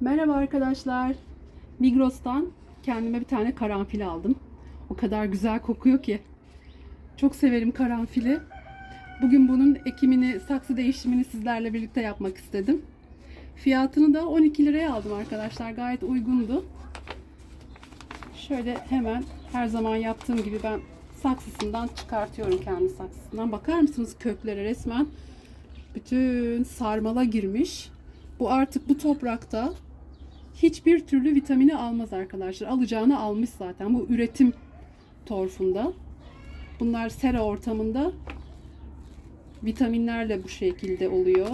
Merhaba arkadaşlar. Migros'tan kendime bir tane karanfil aldım. O kadar güzel kokuyor ki. Çok severim karanfili. Bugün bunun ekimini, saksı değişimini sizlerle birlikte yapmak istedim. Fiyatını da 12 liraya aldım arkadaşlar. Gayet uygundu. Şöyle hemen her zaman yaptığım gibi ben saksısından çıkartıyorum kendi saksısından. Bakar mısınız köklere resmen bütün sarmala girmiş. Bu artık bu toprakta hiçbir türlü vitamini almaz arkadaşlar. Alacağını almış zaten. Bu üretim torfunda. Bunlar sera ortamında vitaminlerle bu şekilde oluyor.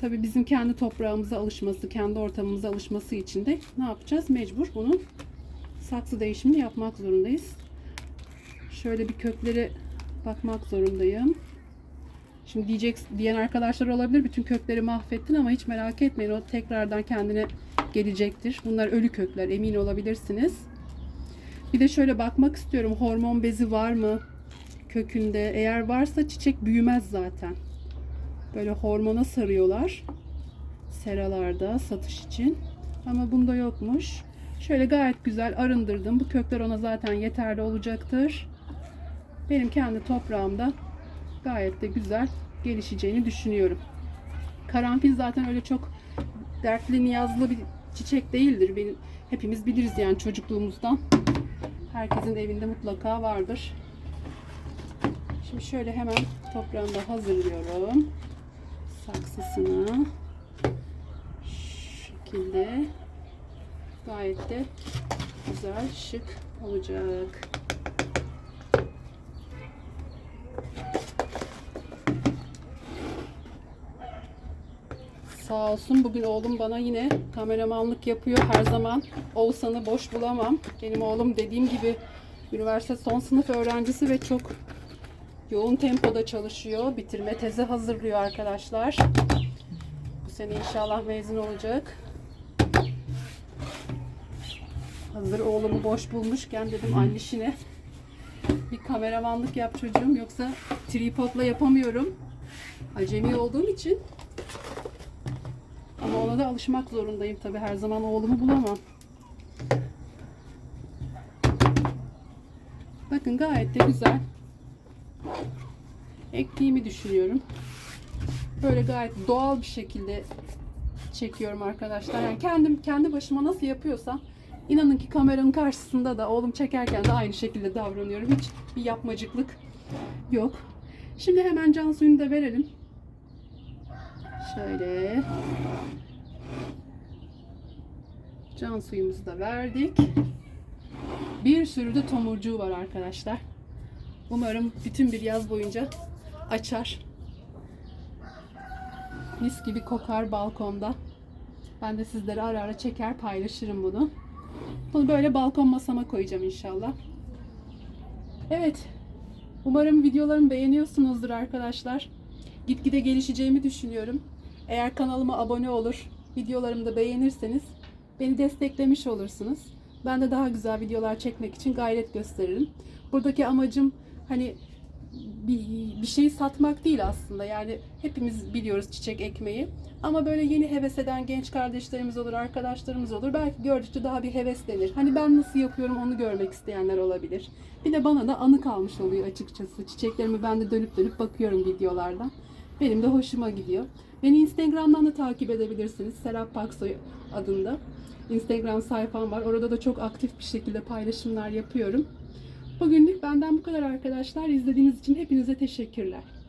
Tabi bizim kendi toprağımıza alışması, kendi ortamımıza alışması için de ne yapacağız? Mecbur bunun saksı değişimini yapmak zorundayız. Şöyle bir kökleri bakmak zorundayım. Şimdi diyecek diyen arkadaşlar olabilir. Bütün kökleri mahvettin ama hiç merak etmeyin. O tekrardan kendine gelecektir. Bunlar ölü kökler. Emin olabilirsiniz. Bir de şöyle bakmak istiyorum. Hormon bezi var mı kökünde? Eğer varsa çiçek büyümez zaten. Böyle hormona sarıyorlar. Seralarda satış için. Ama bunda yokmuş. Şöyle gayet güzel arındırdım. Bu kökler ona zaten yeterli olacaktır. Benim kendi toprağımda gayet de güzel gelişeceğini düşünüyorum. Karanfil zaten öyle çok dertli niyazlı bir çiçek değildir. Benim, hepimiz biliriz yani çocukluğumuzdan. Herkesin evinde mutlaka vardır. Şimdi şöyle hemen toprağını da hazırlıyorum. Saksısını. Şu şekilde. Gayet de güzel, şık olacak. Sağ olsun bugün oğlum bana yine kameramanlık yapıyor. Her zaman Oğuzhan'ı boş bulamam. Benim oğlum dediğim gibi üniversite son sınıf öğrencisi ve çok yoğun tempoda çalışıyor. Bitirme tezi hazırlıyor arkadaşlar. Bu sene inşallah mezun olacak. Hazır oğlumu boş bulmuşken dedim annişine bir kameramanlık yap çocuğum yoksa tripodla yapamıyorum. Acemi olduğum için ama ona da alışmak zorundayım tabi her zaman oğlumu bulamam. Bakın gayet de güzel. Ektiğimi düşünüyorum. Böyle gayet doğal bir şekilde çekiyorum arkadaşlar. Yani kendim kendi başıma nasıl yapıyorsam inanın ki kameranın karşısında da oğlum çekerken de aynı şekilde davranıyorum. Hiç bir yapmacıklık yok. Şimdi hemen can suyunu da verelim. Şöyle. Can suyumuzu da verdik. Bir sürü de tomurcuğu var arkadaşlar. Umarım bütün bir yaz boyunca açar. Mis gibi kokar balkonda. Ben de sizlere ara ara çeker paylaşırım bunu. Bunu böyle balkon masama koyacağım inşallah. Evet. Umarım videolarımı beğeniyorsunuzdur arkadaşlar. Gitgide gelişeceğimi düşünüyorum. Eğer kanalıma abone olur, videolarımı da beğenirseniz beni desteklemiş olursunuz. Ben de daha güzel videolar çekmek için gayret gösteririm. Buradaki amacım hani bir, bir şey satmak değil aslında. Yani hepimiz biliyoruz çiçek ekmeği. Ama böyle yeni heves eden genç kardeşlerimiz olur, arkadaşlarımız olur. Belki gördükçe daha bir heveslenir. Hani ben nasıl yapıyorum onu görmek isteyenler olabilir. Bir de bana da anı kalmış oluyor açıkçası. Çiçeklerimi ben de dönüp dönüp bakıyorum videolardan. Benim de hoşuma gidiyor. Beni Instagram'dan da takip edebilirsiniz. Serap Paksoy adında. Instagram sayfam var. Orada da çok aktif bir şekilde paylaşımlar yapıyorum. Bugünlük benden bu kadar arkadaşlar. İzlediğiniz için hepinize teşekkürler.